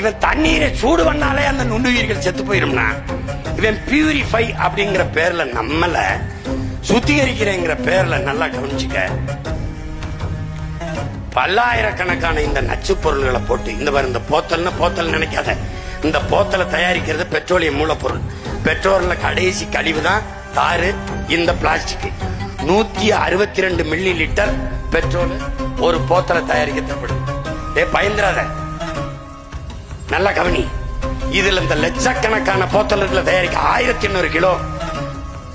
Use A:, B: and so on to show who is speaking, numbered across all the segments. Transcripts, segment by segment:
A: இவன் தண்ணீரை சூடு பண்ணாலே அந்த நுண்ணுயிர்கள் செத்து போயிரும்னா இவன் பியூரிஃபை அப்படிங்கிற பேர்ல நம்மள சுத்திகரிக்கிறேங்கிற பேர்ல நல்லா கவனிச்சுக்க. பல்லாயிரக்கணக்கான இந்த நச்சு பொருள்களை போட்டு இந்த மாதிரி இந்த போத்தல்னு போத்தல் நினைக்காத. இந்த போத்தலை தயாரிக்கிறது பெட்ரோலியம் மூலப்பொருள். பெட்ரோல்ல கடைசி கழிவு தான் தாறு இந்த பிளாஸ்டிக் நூத்தி அறுபத்தி ரெண்டு மில்லி லிட்டர் பெட்ரோல் ஒரு போத்தலை தயாரிக்க தேவைப்படுது. ஏ பயந்துராத நல்ல கவனி. இதுல இந்த லட்சக்கணக்கான போத்தல்களை தயாரிக்க ஆயிரத்தி எண்ணூறு கிலோ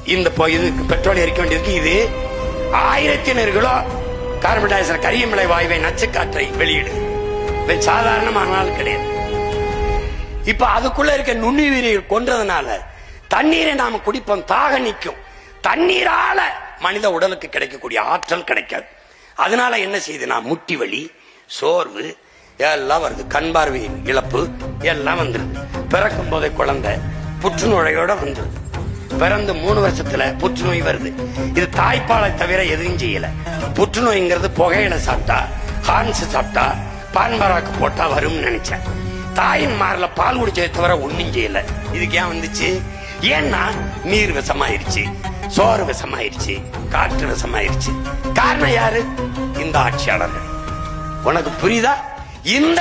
A: இந்த பொ- இது பெட்ரோல் எரிக்க வேண்டியிருக்கு. இது ஆயிரத்தி எண்ணூறு கிலோ கார்பன் டை ஆக்சைடு கரியமலை வாயுவை நச்சுக்காற்றை வெளியிடு. சாதாரணமான நாள் கிடையாது. இப்ப அதுக்குள்ள இருக்க நுண்ணுயிரிகள் கொன்றதுனால தண்ணீரை நாம குடிப்போம் தாக நிற்கும். தண்ணீரால மனித உடலுக்கு கிடைக்கக்கூடிய ஆற்றல் கிடைக்காது. அதனால என்ன செய்யுதுன்னா முட்டி வலி சோர்வு எல்லாம் வருது. கண் பார்வையின் இழப்பு எல்லாம் வந்துருது. பிறக்கும் போதே குழந்தை புற்றுநோயோட வந்துருது. பிறந்து மூணு வருஷத்துல புற்றுநோய் வருது. இது தாய்ப்பாலை தவிர எதுவும் செய்யல. புற்றுநோய்ங்கிறது புகையில சாப்பிட்டா ஹான்ஸ் சாப்பிட்டா பான்பராக்கு போட்டா வரும்னு நினைச்சேன். தாயின் மாறல பால் குடிச்சதை தவிர ஒண்ணும் செய்யல. இதுக்கு ஏன் வந்துச்சு? ஏன்னா நீர் விஷமாயிருச்சு சோறு விஷமாயிருச்சு காற்று விஷமாயிருச்சு. காரணம் யாரு? இந்த ஆட்சியாளர்கள். உனக்கு புரியுதா? இந்த